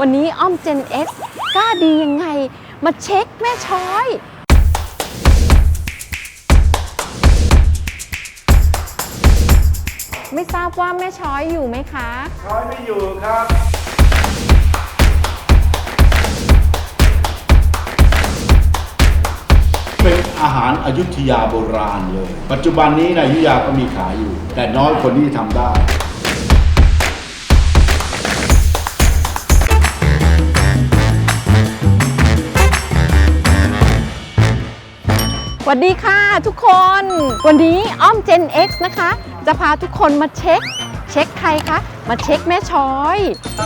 วันนี้อ้อม Gen X กล้าดียังไง มาเช็คแม่ช้อยไม่ทราบว่าแม่ช้อยอยู่ไหมคะ ช้อยไม่อยู่ครับ เป็นอาหารอยุธยาโบราณเลย ปัจจุบันนี้ในอยุธยาก็มีขายอยู่ แต่น้อยคนที่ทำได้ วัสดีค่ะทุกคน วันนี้อ้อม Gen X นะคะ จะพาทุกคนมาเช็ค เช็คใครคะ มาเช็คแม่ช้อย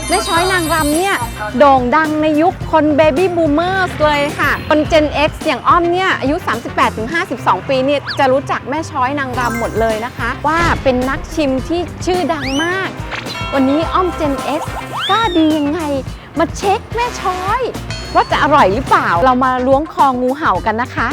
แม่ช้อยนางรำเนี่ย โด่งดังในยุคคนเบบี้บูมเมอร์เลยค่ะ คน Gen X อย่างอ้อมเนี่ย อายุ 38-52 ปีเนี่ย จะรู้จักแม่ช้อยนางรำหมดเลยนะคะ ว่าเป็นนักชิมที่ชื่อดังมาก วันนี้อ้อม Gen X กล้าดียังไง มาเช็คแม่ช้อย ว่าจะอร่อยหรือเปล่าเรามาล้วงคองูเห่ากันนะคะ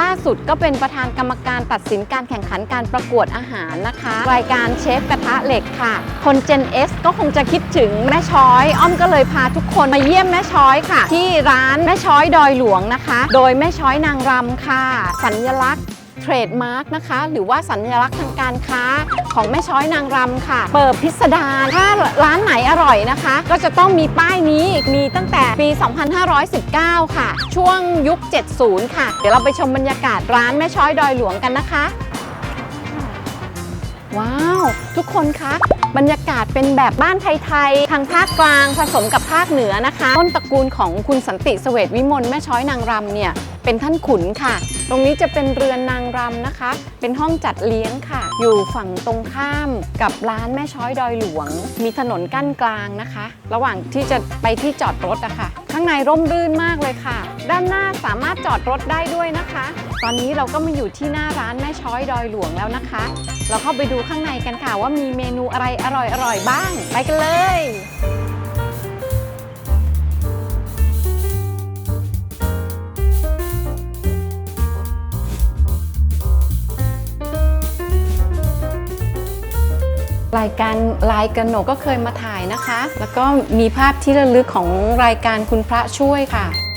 ล่าสุดก็เป็นประธานกรรมการตัดสินการแข่งขันการประกวดอาหารนะคะ รายการเชฟกระทะเหล็กค่ะ คน Gen S ก็คงจะคิดถึงแม่ช้อย อ้อมก็เลยพาทุกคนมาเยี่ยมแม่ช้อยค่ะ ที่ร้านแม่ช้อยดอยหลวงนะคะ โดยแม่ช้อยนางรำค่ะ สัญลักษณ์เทรดมาร์กนะคะ หรือว่าสัญลักษณ์ทางการค้า ของแม่ช้อยนางรำค่ะ เปิดพิสดารถ้าร้านไหนอร่อยนะคะ ก็จะต้องมีป้ายนี้มีตั้งแต่ปี 2519 ค่ะ ช่วงยุค 70 ค่ะ เดี๋ยวเราไปชมบรรยากาศร้านแม่ช้อยดอยหลวงกันนะคะ ว้าว ทุกคนคะ บรรยากาศเป็นแบบบ้านไทยๆ ทางภาคกลางผสมกับภาคเหนือนะคะ ต้นตระกูลของคุณสันติเสวตวิมลแม่ช้อยนางรำเนี่ยเป็นท่านขุนค่ะ ตรงนี้จะเป็นเรือนนางรำนะคะ เป็นห้องจัดเลี้ยงค่ะ อยู่ฝั่งตรงข้ามกับร้านแม่ช้อยดอยหลวง มีถนนกั้นกลางนะคะ ระหว่างที่จะไปที่จอดรถอะค่ะางในร่มรื่นมากเลยค่ะ ด้านหน้าสามารถจอดรถได้ด้วยนะคะ ตอนนี้เราก็มาอยู่ที่หน้าร้านแม่ช้อยดอยหลวงแล้วนะคะ เราเข้าไปดูข้างในกันค่ะว่ามีเมนูอะไรอร่อยๆบ้าง ไปกันเลย รายการลายกระหนกก็เคยมาถ่ายนะคะ แล้วก็มีภาพที่ระลึกของรายการคุณพระช่วยค่ะ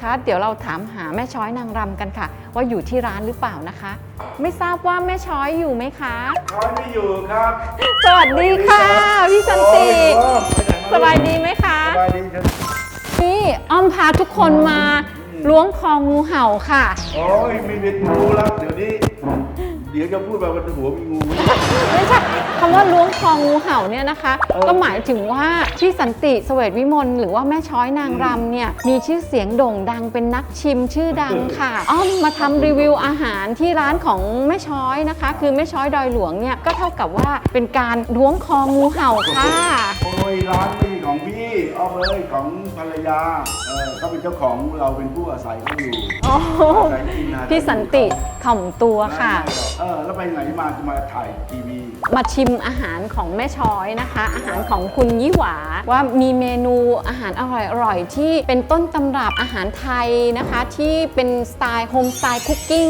ทุกคนคะ เดี๋ยวเราถามหาแม่ช้อยนางรำกันค่ะ ว่าอยู่ที่ร้านหรือเปล่านะคะ ไม่ทราบว่าแม่ช้อยอยู่ไหมคะ ช้อยไม่อยู่ครับสวัสดีค่ะพี่สันติโอ้ยสบายดีไหมคะ สบายดีครับนี่อ้อมพาทุกคนมาล้วงคองูเห่าค่ะ โอ้ยไม่เป็นงูแล้วเดี๋ยวนี้ เดี๋ยวจะพูดแบบว่าหัวมีงู ไม่ใช่คำว่าล้วงคองูเห่าเนี่ยนะคะ เออ ก็หมายถึงว่าพี่สันติเสวตวิมลหรือว่าแม่ช้อยนางรำเนี่ยมีชื่อเสียงโด่งดังเป็นนักชิมชื่อดังค่ะอ้อมมาทำรีวิวอาหารที่ร้านของแม่ช้อยนะคะ คือแม่ช้อยดอยหลวงเนี่ยก็เท่ากับว่าเป็นการล้วงคองูเห่าค่ะ โอ้ยร้านไม่ใช่ ของพี่เอาเลยของภรรยาเออเขาเป็นเจ้าของเราเป็นผู้อาศัยเขาอยู่โอ้โหอาศัยกินอาหารพี่สันติถ่อมตัวค่ะไม่ไม่หรอกเออแล้วไปไหนมาจะมาถ่ายทีวี มาชิมอาหารของแม่ช้อยนะคะ อาหารของคุณยี่หวาว่ามีเมนูอาหารอร่อยๆที่เป็นต้นตำรับอาหารไทยนะคะ ที่เป็นสไตล์โฮมสไตล์คุกกิ้ง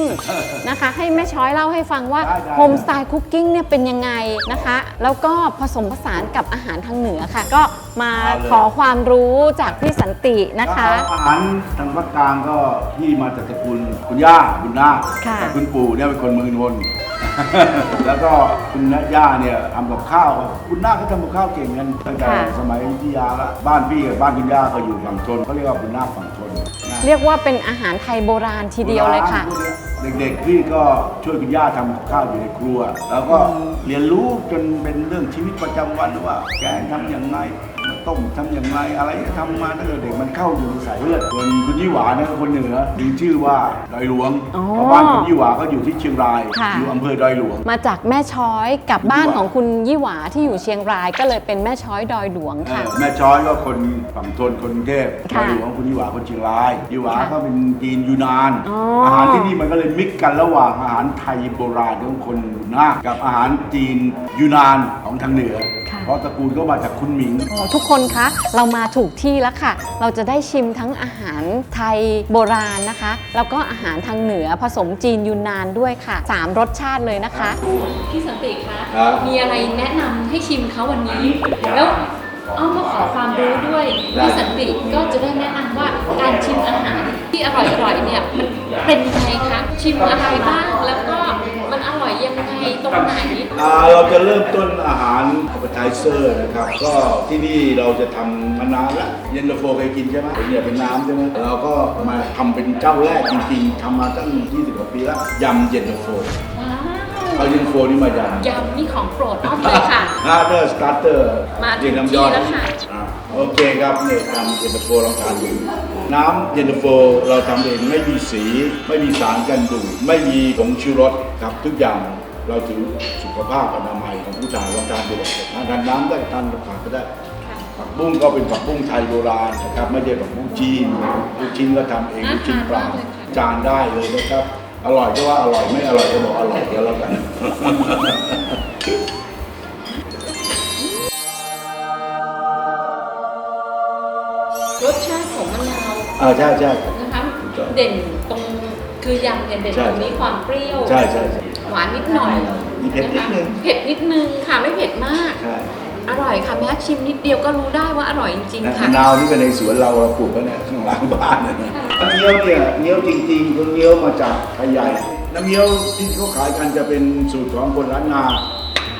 นะคะ ให้แม่ช้อยเล่าให้ฟังว่าได้ได้ โฮมสไตล์คุกกิ้งเนี่ยเป็นยังไงนะคะ แล้วก็ผสมผสานกับอาหารทางเหนือค่ะ ก็มาขอความรู้จากพี่สันตินะคะอาหารทางภาคกลางก็ที่มาจากตระกูลคุณย่าคุณนาคค่ะ แต่คุณปู่เนี่ยเป็นคนเมืองนนท์ แล้วก็คุณย่าเนี่ยทำกับข้าว คุณนาคเขาทำกับข้าวเก่งกันตั้งแต่สมัยอยุธยาละบ้านพี่กับบ้านคุณย่าก็อยู่ฝั่งชนเขาเรียกว่าคุณนาคฝั่งชนนะเรียกว่าเป็นอาหารไทยโบราณทีเดียวเลยค่ะพวกเนี้ยเด็กๆพี่ก็ช่วยคุณย่าทำกับข้าวอยู่ในครัว แล้วก็เรียนรู้จนเป็นเรื่องชีวิตประจำวันว่าแกงทำอย่างไร ต้มทำอย่างไรอะไรก็ทำมาตั้งแต่เด็กมันเข้าอยู่ในสายเลือดส่วนคุณยี่หวาเนี่ยก็คนเหนือมีชื่อว่าดอยหลวงอ๋อ เพราะบ้านคุณยี่หวาก็อยู่ที่เชียงราย ค่ะ อยู่อำเภอดอยหลวง มาจากแม่ช้อยกับบ้านของคุณยี่หวาที่อยู่เชียงรายก็เลยเป็นแม่ช้อยดอยหลวงค่ะ เออแม่ช้อยก็คนฝั่งทนคนกรุงเทพดค่ะอยหลวงคุณยี่หวาคนเชียงรายยี่หวาค่ะก็เป็นจีนยูนาน อ๋ออ อาหารที่นี่มันก็เลยมิกกันระหว่างอาหารไทยโบราณของคนหน้าคกับอาหารจีนยูนานของทางเหนือค่ะ เพราะตระกูลก็มาจากคุณหมิง โอ้ทุกคนคะ เรามาถูกที่แล้วค่ะ เราจะได้ชิมทั้งอาหารไทยโบราณนะคะ แล้วก็อาหารทางเหนือผสมจีนยูนนานด้วยค่ะ 3 รสชาติเลยนะคะ พี่สันติคะครับ มีอะไรแนะนำให้ชิมเขาวันนี้ แล้วอ้อมมาขอความรู้ด้วยได้พี่สันติก็จะได้แนะนำว่าการชิมอาหารที่อร่อยๆเนี่ยมันเป็นยังไงคะชิมอะไรบ้าง ตรงไหนอ่าเราจะเริ่มต้นอาหาร appetizer นะครับ ก็ที่นี่เราจะทำมานานละเย็นตาโฟเคยกินใช่ไหมเนี่ยเป็นน้ำใช่ไหมเราก็มาทำเป็นเจ้าแรกจริงๆทำมาตั้ง 20กว่าปีแล้วยำเย็นตาโฟว้าวเอาเย็นตาโฟนี่มายำ ยำนี่ของโปรดอ้อมเลยค่ะ ฮาร์เดอร์สตาร์เตอร์มาถึงเย็นน้ำย่อยที่แล้วค่ะอ่าโอเคครับเนี่ยทำเย็นตาโฟลองทานดูน้ำเย็นตาโฟเราทำเองไม่มีสี ไม่มีสารกันบูดไม่มีผงชูรสครับทุกอย่าง เราถือสุขภาพอนามัยของผู้ทานลองทานดูทานทานน้ำได้ทานผักก็ได้ผักบุ้งก็เป็นผักบุ้งไทยโบราณนะครับ ไม่ใช่ผักบุ้งจีนลูกชิ้นก็ทำเองลูกชิ้นเปล่าน่าทานมากเลยค่ะจานได้เลยนะครับ อร่อยก็ว่าอร่อยไม่อร่อยก็บอกอร่อยก็แล้วกันรสชาติของมะนาวอ่าใช่ใช่นะคะถูกต้องเด่นตรง คือยำเนี่ยเด่นใช่ตรงนี้ความเปรี้ยวใช่ใช่ใช่หวานนิดหน่อยมีเผ็ดนิดนึงะคะเผ็ดนิดนึงค่ะไม่เผ็ดมากใช่อร่อยค่ะแม้ชิมนิดเดียวก็รู้ได้ว่าอร่อยจริงๆมะค่ะนาวนี่เป็นในสวนเราเราปลูกไว้เนี่ยข้างหลังบ้านเนี่ยนะน้ำเงี้ยวเนี่ยเงี้ยวจริงๆคนเงี้ยวมาจากไทยใหญ่น้ำเงี้ยวที่เขาขายกันจะเป็นสูตรของคนล้านนา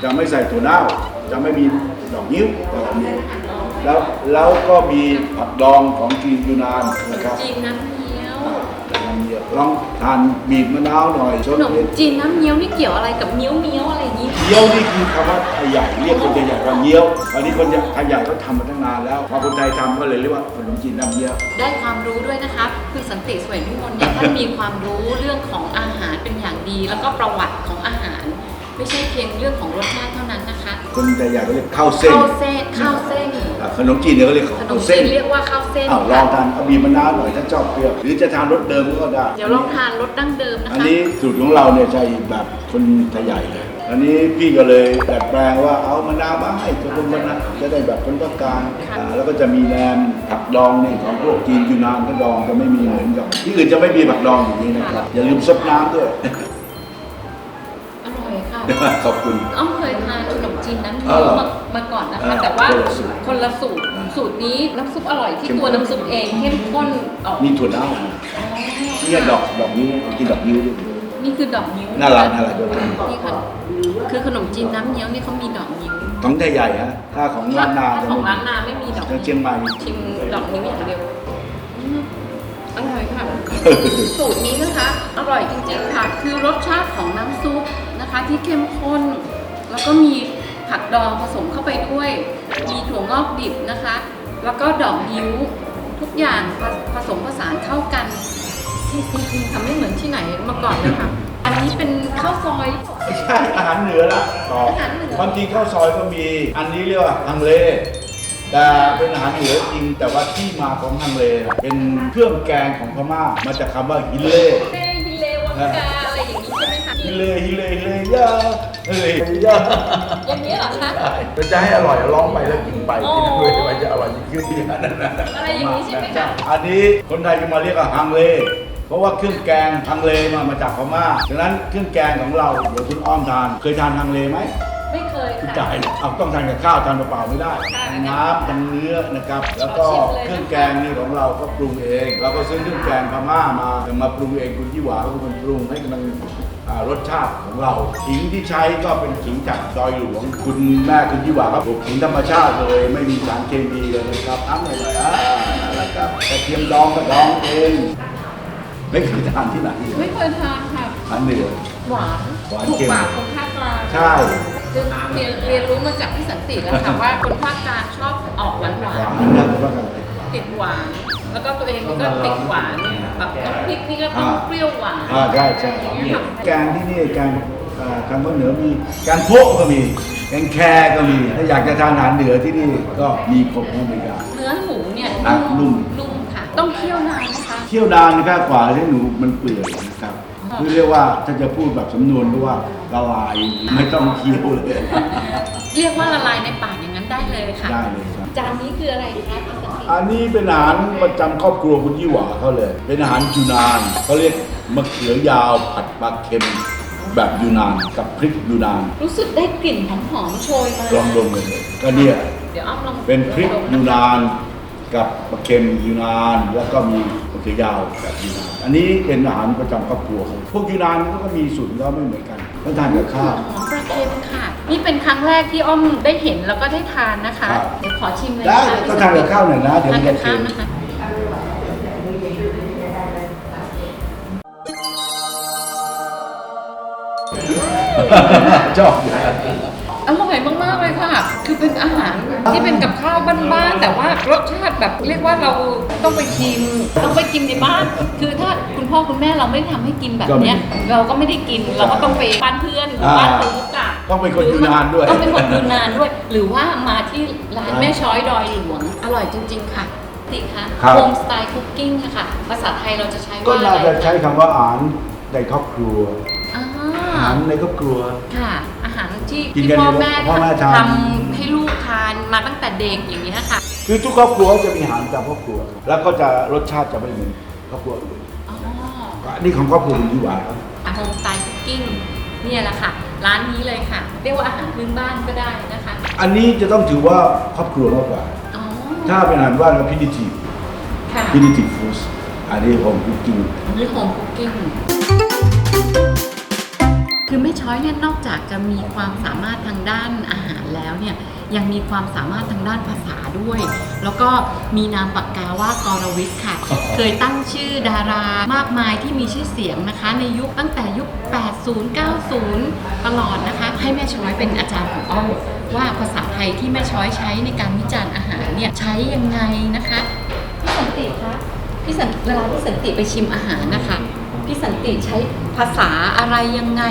จะไม่ใส่ถั่วเน่าจะไม่มีดอกนิ้วดอกนิ้วแล้วแล้วก็มีผักดองของจีนยูนานนะครับจีนน้ำ เงี้ยวน้ำเงี้ยวลองทานบีบมะนาวหน่อยชขนนมเล็ดจีนน้ำเงี้ยวนี่เกี่ยวอะไรกับเงี้ยวเงี้ยวๆอะไรอย่างนี้ เงี้ยวนี่คือคำว่าไทยใหญ่เรียกคนไทยใหญ่ว่าเงี้ยวตอนนี้คนไทยใหญ่เขาทำมาตั้งนานแล้วพอคนไทยทำก็เลยเรียกว่าขนมจีนน้ำเงี้ยว ได้ความรู้ด้วยนะคะคุณสันติสวยพิมลเนี่ยท่านมีความรู้เรื่องของอาหารเป็นอย่างดี แล้วก็ประวัติของอาหาร ไม่ใช่เพียงเรื่องของรสชาติเท่านั้นนะคะคนไทยใหญ่ก็เรียกข้าวเส้น ข้าวเส้นข้าวเส้น อ่าขนมจีนเนี่ยก็เรียกขนข้ามวจีเส้นนเรียกว่าข้าวเส้นอ้าวลองทานเอาบีบมะนาวหน่อยถ้าชอบเปรี้ยวหรือจะทานรสเดิมก็ได้ เดี๋ยวลองทานรสดั้งเดิมนะอันคะนี้สูตรของเราเนี่ยใช้แบบคนไทยใหญ่เลยอันนี้พี่ก็เลยดัดแปลงว่าเอามะนาวมาให้ทุกคนมะนาวจะได้แบบคนต้องการอ่าแล้วก็จะมีแหนมผักดองเนี่ยของพวกจีนยูนานก็ดองจะไม่มีเหมือนกับที่อื่นจะไม่มีผักดองอย่างนี้นะครับอย่าลืมซดน้ำด้วยอร่อยค่ะขอบคุณอ้อมเคยทานขนม จีนน้ำอ๋อเงี้เหรยวอมามาก่อนนะคะอ่าแต่ว่าคนละสูตรคนละสูตร อ่าสูตรนี้น้ำซุปอร่อยที่เข้มตัวข้นน้ำซุปเองเข้มข้นออกมีถั่วเน่าเนี่ยดอกดอกนิ้วกินดอกนิ้วด้วยนี่คือดอกนิ้วน่ารักน่ารักด้วยนี่ค่ะคือขนมจีนน้ำเงี้ยวนี่เขามีดอกนิ้วของไทยใหญ่ฮะถ้าของร้านนาถ้าจะของไม่ร้านนาไม่มีดอกทางเชียงใหม่ ชิมดอกนิ้วอย่างเดียวอืมอร่อยค่ะ สูตรนี้นะคะ อร่อยจริงๆค่ะ คือรสชาติของน้ำซุปนะคะ ที่เข้มข้น แล้วก็มี ผักดองผสมเข้าไปด้วย มีถั่วงอกดิบนะคะ แล้วก็ดอกนิ้วทุกอย่างผผสมผสานเข้ากันที่จริงๆทำไม่เหมือนที่ไหนมาก่อนเลยค่ะ อันนี้เป็นข้าวซอย ไม่ใช่อาหารเหนือละต่ออาหารเหนือ ความจริงข้าวซอยก็มี อันนี้เรียกว่าฮังเลแต่เป็นอาหารเหนือจริง แต่ว่าที่มาของฮังเลน่ะเป็นเครื่องแกงของพม่า มาจากคำว่าฮิเล่เต้ฮิเลวังกา อะไรอย่างนี้ใช่ไหมคะฮิเล่ฮิเล่ฮิเล่ยาฮิเล่ยาอย่างนี้เหรอคะ มันจะให้อร่อยร้องไปแล้วกินไปกินด้วยมันจะอร่อยยิ่งขึ้นอย่างนั้นอะไรอย่างนี้ใช่ไหมคะอันนี้คนไทยจะมาเรียกว่าฮังเลเพราะว่าเครื่องแกงฮังเลมามาจากพม่าฉะนั้นเครื่องแกงของเราเดี๋ยวคุณอ้อมทาน เคยทานฮังเลไหม ไม่เคยคุณค่ะจ่ายเอาต้องทานกับข้าวทานเปล่าๆไม่ได้ค่ะน้ำทั้งเนื้อนะครับ แล้วก็ขอชิมเลยนะคะเครื่องแกงนี่ของเราก็ปรุงเอง เราก็ซื้อเครื่องแกงพม่ามาจะมาปรุงเองคุณยี่หวาก็เป็นคนปรุงให้มันอ่า รสชาติของเราขิงที่ใช้ก็เป็นขิงจากดอยหลวง คุณแม่คุณยี่หวาครับปลูกขิงธรรมชาติเลยไม่มีสารเคมีเลยนะครับน้ำหน่อยๆอ่านั่นแหละครับกระเทียมดองก็ดองเอง ไม่เคยทานที่ไหนไม่เคยทานค่ะอันเหนือหวานหวานถูกเค็มปากคนภาคกลางใช่คือเรียนเรียนรู้มาจากพี่สันติแล้วค่ะว่าคนภาคกลางชอบออกหวานหวาหวานนนะผมว่ากัน ติดหวานติดหวาน แล้วก็ตัวเองก็ติดหวานแบบน้ำพริกนี่ก็ต้องเปรี้ยวหวานอ่าใช่ใช่อย่างเงี้ยค่ะแกงที่นี่แกงอ่าทางภาคเหนือมีแกงโพะก็มีแกงแคก็มี ถ้าอยากจะทานอาหารเหนือที่นี่ก็มีครบทั้งบริการเนื้อหมูเนี่ยอะนุ่มนุ่มค่ะ ต้องเคี่ยวนานนะคะเคี่ยวนานนะครับกว่าที่หนูมันเปื่อยนะครับอ๋อคือเรียกว่าถ้าจะพูดแบบสำนวนก็ว่าละลายไม่ต้องเคี้ยวเลย เรียกว่าละลายในปากอย่างนั้นได้เลยค่ะได้เลยครับจานนี้คืออะไรคะพี่สันติ อันนี้เป็นอาหารประจำครอบครัวคุณยี่หวาเขาเลย เป็นอาหารยูนานเขาเรียกมะเขือยาวผัดปลาเค็มแบบยูนานกับพริกยูนาน รู้สึกได้กลิ่นหอมๆโชยมาลองดมกันเลยก็เนี่ยเดี๋ยวอ้อมลองเป็นพริกดมยูนะคะนานกับปลาเค็มยูนาน แล้วก็มีมะเขือยาวแบบยูนาน อันนี้เป็นอาหารประจำครอบครัวของพวกยูนานก็มีสูตรก็ไม่เหมือนกัน ต้องทานกับข้าว หอมปลาเค็มค่ะ นี่เป็นครั้งแรกที่อ้อมได้เห็นแล้วก็ได้ทานนะคะครับ เดี๋ยวขอชิมเลยได้นะคะก็ทานกับข้าวหน่อยนะเดี๋ยวทามันนกัจะบเค็ข้าวมนะคะ ชอบอยู่อร่อยมากๆเลยค่ะ คือเป็นอาหารที่เป็นกับข้าวบ้านๆแต่ว่ารสชาติแบบเรียกว่าเราต้องไปชิมต้องไปกินในบ้าน คือถ้าคุณพ่อคุณแม่เราไม่ได้ทำให้กินแบบเนี้ย เราก็ไม่ได้กินเราก็ต้องไปบ้านเพื่อนหรือบ้านรู้จักต้องเป็นคนยูนานด้วย ต้องเป็นคนยูนานด้วย หรือว่ามาที่ร้านแม่ช้อยดอยหลวงอร่อยจริง ๆ ค่ะติคะครับโฮมสไตล์คุกกิ้งค่ะภาษาไทยเราจะใช้ก็ว่าอะน่าไรจะใช้คำว่าอาหารในครอบครัวอ่าอาหารในครอบครัวค่ะอาหาร ที่กินที่กันพ่อเยอะแม่พ่อแม่ทานทำให้ลูกทานมาตั้งแต่เด็กอย่างนี้ยค่ะคือทุกครอบครัวจะมีอาหารประจำครอบครัว แล้วก็จะรสชาติจะไม่เหมือนครอบครัวอื่นอ๋ออันนี้ของครอบครัวคุณยี่หวาครับ โฮมสไตล์คุกกิ้งเนี่ยแหละค่ะ ร้านนี้เลยค่ะ เรียกว่าอาหารพื้นบ้านก็ได้นะคะอันนี้จะต้องถือว่าครอบครัวมากกว่า อ๋อถ้าเป็นอาหารว่างก็พินิทีค่ะพินิทีฟู้ดอันนี้ผมคุกกิ้งอันนี้โฮมคุกกิ้ง คือแม่ช้อยเนี่ยนอกจากจะมีความสามารถทางด้านอาหารแล้วเนี่ยยังมีความสามารถทางด้านภาษาด้วย แล้วก็มีนามปากกาว่ากรวิทย์ค่ะ เคยตั้งชื่อดารามากมายที่มีชื่อเสียงนะคะ ในยุคตั้งแต่ยุค 80 90 ตลอดนะคะ ให้แม่ช้อยเป็นอาจารย์ของอ้อมว่าภาษาไทยที่แม่ช้อยใช้ในการวิจารณ์อาหารเนี่ยใช้ยังไงนะคะ พี่สันติคะพี่สันเวลาพี่สันติไปชิมอาหารนะคะ พี่สันติใช้ ภาษาอะไรยังไง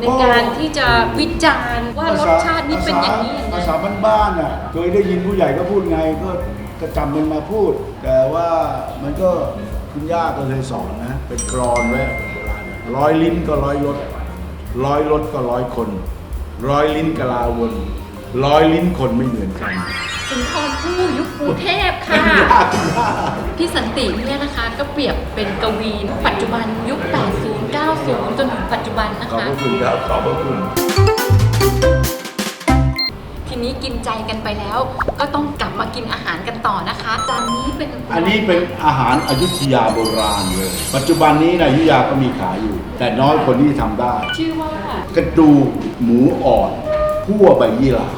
ในการที่จะวิจารณ์ว่ารสชาตินี่เป็นอย่างนี้อย่างภานั้นษาบ้านๆน่ะเคยได้ยินผู้ใหญ่ก็พูดไงก็ก็จำมันมาพูด แต่ว่ามันก็คุณย่าก็เคยสอนนะ เป็นกรอนไว้โบราณเนี่ยร้อยลิ้นก็ร้อยรถร้อยรถก็ร้อยคน ร้อยลิ้นกะลาวนร้อยลิ้นคนไม่เหมือนกัน สุนทรภู่ยุคกรุงเทพค่ะพี่สันติเนี่ยนะคะก็เปรียบเป็นกวีปัจจุบันยุค 80 90 จนถึงปัจจุบันนะขอบคะพระคุณครับขอบพระคุณ ทีนี้กินใจกันไปแล้ว ก็ต้องกลับมากินอาหารกันต่อนะคะจานนี้เป็นอันนี้เป็นอาหารอยุธยาโบราณเลย ปัจจุบันนี้ในะอยุธยาก็มีขายอยู่ แต่น้อยคนที่ทำได้ ชื่อว่ากระดูกหมูอ่อนคั่วใบยี่หร่าว้าวอ้อม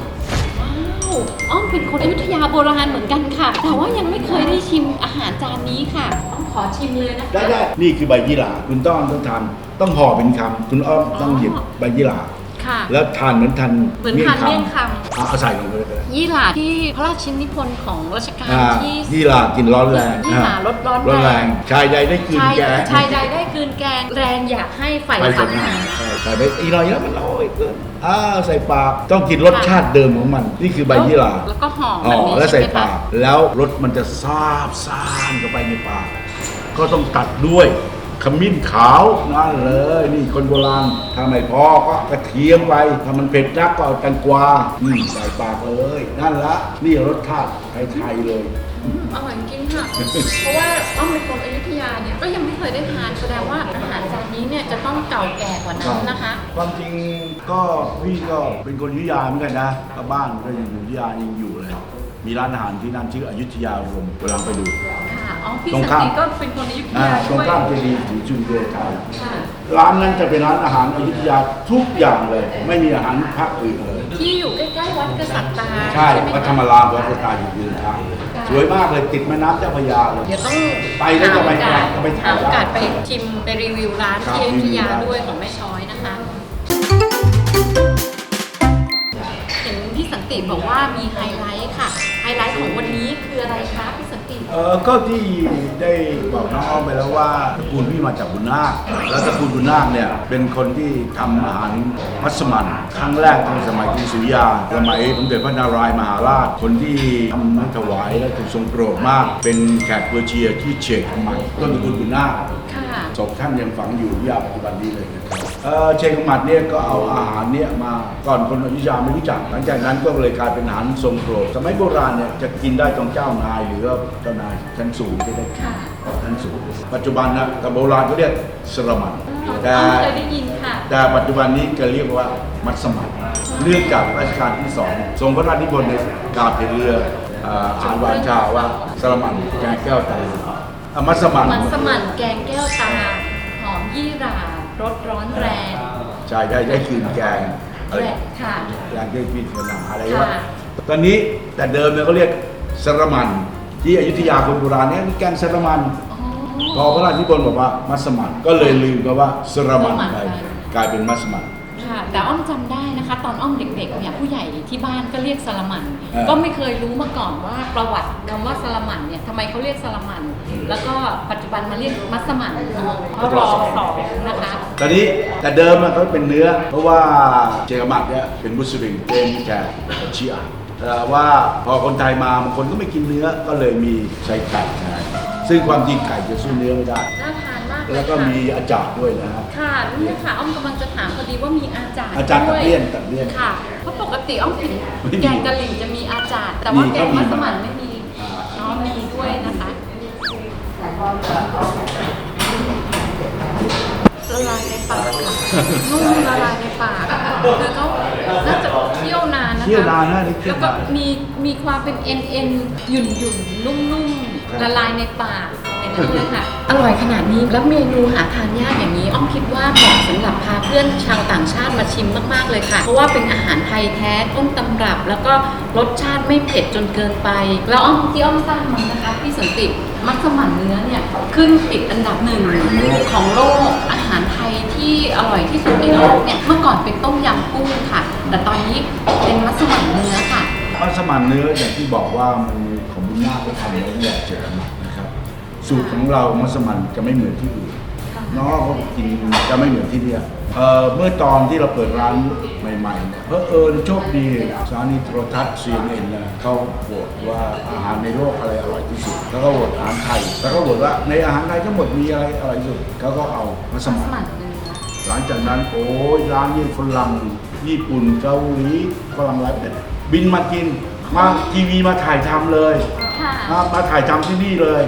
เป็นคนอยุธยาโบราณเหมือนกันค่ะ แต่ว่ายังไม่เคยได้ชิมอาหารจานนี้ค่ะอ้อมขอชิมเลยนะคะได้ได้นี่คือใบยี่หร่าคุณต้องต้องทานต้องห่อเป็นคำคุณอ้อมต้องหยิบใบยี่หร่า ค่ะแล้วทานเหมือนทานเหมือนทานเมี่ยงคำอะเอาใส่ลงไปเลยก็ได้ยี่หร่าที่พระราชินิพนธ์ของรัชกาลอ่าที่ยี่หร่ากินร้อนแรงยี่หร่ารสร้อนร้อนแรแรงงชายใดได้กินชายแกงชายใดได้กลืนแกงแรงอยากให้ใฝ่ไปฝัฝันนหา ใช่ใส่ไปอีกหน่อยแล้วมันอร่อยเกินอ่าใส่ปากต้องกินรสชาติเดิมของมัน นี่คือใบยี่หร่าแล้วก็ห่ออ๋แบบอนี้แล้วใส่ช่ไหมคะ ปากแล้วรสมันจะซาบซ่านเข้าไปในปาก ก็ต้องตัดด้วย ขมิ้นขาวนั่นเลย นี่คนโบราณถ้าไม่พอก็กระเทียมไปถ้ามันเผ็ดนักก็เอาแตงกวานี่ใส่ปากเลย นั่นละ นี่รสชาติไทยๆเลยอร่อยจริงค่ะ เพราะว่าอ้อมเป็นคนอยุธยาเนี่ยก็ยังไม่เคยได้ทานแสดงว่าอาหารจานนี้เนี่ยจะต้องเก่าแก่กว่านั้นนะคะ ความจริงก็พี่ก็เป็นคนอยุธยาเหมือนกันนะก็บ้านก็ยังอยู่อยุธยายังอยู่เลย มีร้านอาหารที่นั่นชื่ออยุธยารวมเวลาไปดู ค่ะอ๋อพี่ตรงสันข้าม ติก็เป็นคนอยุธอ่ายาตรงด้วยข้ามเจดีย์ศรีจุนเดชไทยค่ะร้านนั้นจะเป็นร้านอาหารอยุธยาทุกอย่างเลย ไม่มีอาหารภาคอื่นเลยที่อยู่ใกล้ๆวัดกษัตริย์ตาใช่ไหมวัดธรรมรามวัดสตาอยู่ยืนทางเลยค่ะสวยมากเลยติดแม่น้ำเจ้าพระยาเลย เดี๋ยวต้องไปแล้วจะไปหาโอกาสจะไปถ่ายหาโอกาสไปชิมไปรีวิวร้านครับที่อยุธยารีวิวร้านด้วยของแม่ช้อย ติติบอกว่ามีไฮไลท์ค่ะ ไฮไลท์ของวันนี้คืออะไรคะพี่ส เออก็ที่ได้บอกน้องอ้อมไปแล้วว่าตระกูลพี่มาจากบุญนาคแล้วตระกูลบุญนาคเนี่ยเป็นคนที่ทำอาหารมัสมั่นครั้งแรกในสมัยกรุงศรีอยุธยาสมัยสมเด็จพระนารายณ์มหาราชคนที่ทำให้ถวายและถูกทรงโปรดมาก เป็นแขกเปอร์เชียที่เชกหม่ต้นตระกูลบุญนาคค่ะศพท่านยังฝังอยู่ที่ยาปัจจุบันนี้เลยนะครับเออเชงหมัดเนี่ยก็เอาอาหารเนี่ยมาก่อนคนอยุธยาไม่รู้จัก หลังจากนั้นก็เลยกลายเป็นอาหารทรงโปรดสมัยโบราณเนี่ยจะกินได้ตรงเจ้านายหรือว่าเจ้านายชั้นสูงที่ได้กินค่ะชั้นสูง ปัจจุบันนะแต่โบราณเขาเรียกสรมันแต่เคยได้ยินค่ะ แต่ปัจจุบันนี้ก็เรียกว่ามัสมั่นเนื่องจากรัชกาลที่สองทรงพระราชนิพนธ์ในกาบเป็นเรือเอ่ออ่านวาจาว่าสรมันแกงแก้วตาอะมัสมั่นมันสมั่นแกงแก้วตา หอมยี่หร่ารสร้อนแรงใช่ได้ได้คืนแกงอะไร แรงค่ะแกงได้พิจารณาอะไรค่ะวะตอนนี้แต่เดิมเนี่ยเขาเรียกสรมัน ที่อยุธยาคนโบราณเนี่ยมีแกงสรมันอ๋อพอพระราชนิพนธ์บอกว่ามัสมั่นก็เลยลืมกันว่าสรมันสรมันไปไปกลายเป็นมัสมั่นค่ะแต่อ้อมจำได้นะคะ ตอนอ้อมเด็กๆเนี่ยผู้ใหญ่ที่บ้านก็เรียกสลามันเออก็ไม่เคยรู้มาก่อนว่าประวัติคำว่าสลามันเนี่ยทำไมเขาเรียกสลามัน แล้วก็ปัจจุบันมาเรียกมัสมั่นเขารอสองนะคะตอนนี้แต่เดิมอะเขาเป็นเนื้อ เพราะว่าเจกมัดเนี่ยเป็นมุสลิมเป็นแขกชีอะ แต่ว่าพอคนไทยมาบางคนก็ไม่กินเนื้อก็เลยมีใช้ไก่แทนซึ่งความจริงไก่จะสู้เนื้อไม่ได้ น่าทานมากเลยแล้วก็ค่ะมีอาจารย์ด้วยนะฮะค่ะนี่ค่ะอ้อมกำลังจะถามพอดีว่ามีอาจารย์อาจารย์ตัดด้วยเลี่ยนตัดเลี่ยน ค่ะเพราะปกติอ้อมเห็นไม่มีแกงกะหรี่จะมีอาจารย์ แต่ว่ามีแกก็งมีมัสมั่นไม่มีอ่าอ๋อมีด้วยนะคะละลายในปากค่ะนุ่มละลายในปากคือเขาน่าจะเคี่ยว นานนะคะเคี่ยวนานนะนี่เคี่แล้ยววก็นานมีมีความเป็นเอ็นเอ็นหยุ่นหยุ่นนุ่มนุ่มๆละลายในปากอย่างนั้นเลยค่ะ อร่อยขนาดนี้แล้วเมนูหาทานยากอย่างนี้ อ้อมคิดว่าเหมาะสำหรับพาเพื่อนชาวต่างชาติมาชิมมากๆเลยค่ะ เพราะว่าเป็นอาหารไทยแท้ต้นตำรับ แล้วก็รสชาติไม่เผ็ดจนเกินไป แล้วอ้อมที่อ้อมทราบมานะคะพี่สันติมัสมั่นเนื้อเนี่ยขึ้นติดอันดับหนึ่งของโลกอาหารไทยที่อร่อยที่สุดในโลกเนี่ยเมื่อก่อนเป็นต้มยำกุ้งค่ะ แต่ตอนนี้เป็นมัสมั่นเนื้อค่ะมัสมั่นเนื้ออย่างที่บอกว่ามันของบุญนาคเขาทำไว้แบบเจกมัดนะครับ สูตรของเรามัสมั่นจะไม่เหมือนที่อื่นน้องเขากินจะไม่เหมือนที่เนี่ยเอ่อเมื่อตอนที่เราเปิดร้านใหม่ๆเนี่ยเพอเออโชคดีสถานีโทรทัศน์ CNN นะเขาโหวตว่าอาหารในโลกอะไรอร่อยที่สุด แล้วก็โหวตอาหารไทย แล้วก็โหวตว่าในอาหารไทยทั้งหมดมีอะไรอร่อยที่สุดเขาก็เอามัสมัมั่สนมั่นเนื้อหลั งจากนั้นโอ้ยร้านนี้ฝรั่งญี่ปุ่นเกาหลีฝรั่งหลายประเทศบินมากินมาทีวีมาถ่ายทำเลยค่ะมามาถ่ายทำที่นี่เลย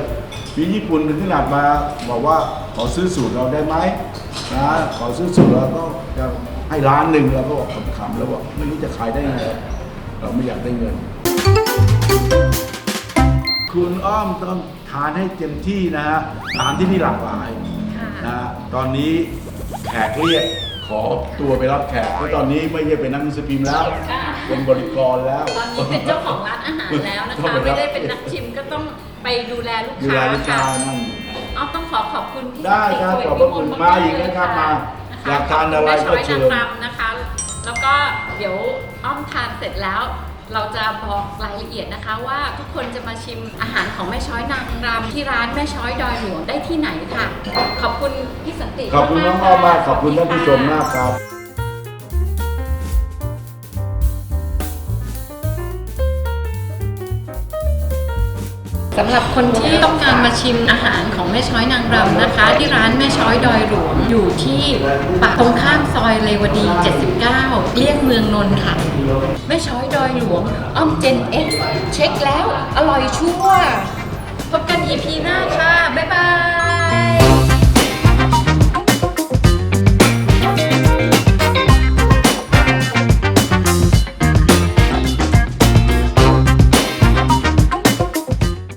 มีญี่ปุ่นถึงขนาดมาบอกว่าขอซื้อสูตรเราได้ไหมนะขอซื้อสูตรเราก็จะให้ร้านหนึ่งเราก็บอกขำๆแล้วบอกไม่รู้จะขายได้ไงเราไม่อยากได้เงิน คุณอ้อมต้องทานให้เต็มที่นะฮะอาหารที่นี่หลากหลายค่ะนะฮะตอนนี้ แขกเรียกขอตัวไปรับแขกเพราะตอนนี้ไม่ใช่เป็นนักหนังสือพิมพ์แล้ว ค่ะ เป็นบริกรแล้ว ตอนนี้เป็นเจ้าของร้านอาหารแล้วนะต้องคะ ไปรับ ไม่ได้เป็นนักชิมก็ต้องไปดูแลลูกดูค้าแลลูกค้าค่ะนั่น เอาต้องขอขอบคุณพี่ได้ครับสติขอบพระคุณมาอีกนะครับมาอยากทานอะไรก็เชิญขอบคุณแม่ช้อยนางรำนะคะ แล้วก็เดี๋ยวอ้อมทานเสร็จแล้ว เราจะบอกรายละเอียดนะคะว่าทุกคนจะมาชิมอาหารของแม่ช้อยนางรำที่ร้านแม่ช้อยดอยหลวงได้ที่ไหนค่ะ ขอบคุณพี่สันติขอบคุณน้องอ้อมมากขอบคุณท่านผู้ชมมากครับ สำหรับคนที่ต้องการมาชิมอาหารของแม่ช้อยนางรำนะคะ ที่ร้านแม่ช้อยดอยหลวงอยู่ที่ปากตรงข้ามซอยเลวดี 79 เรียกเมืองนนท์ค่ะ แม่ช้อยดอยหลวงอ้อมเจนเอ็กเช็คแล้ว อร่อยชั่วพบกันอีพีหน้าค่ะ บ๊ายบาย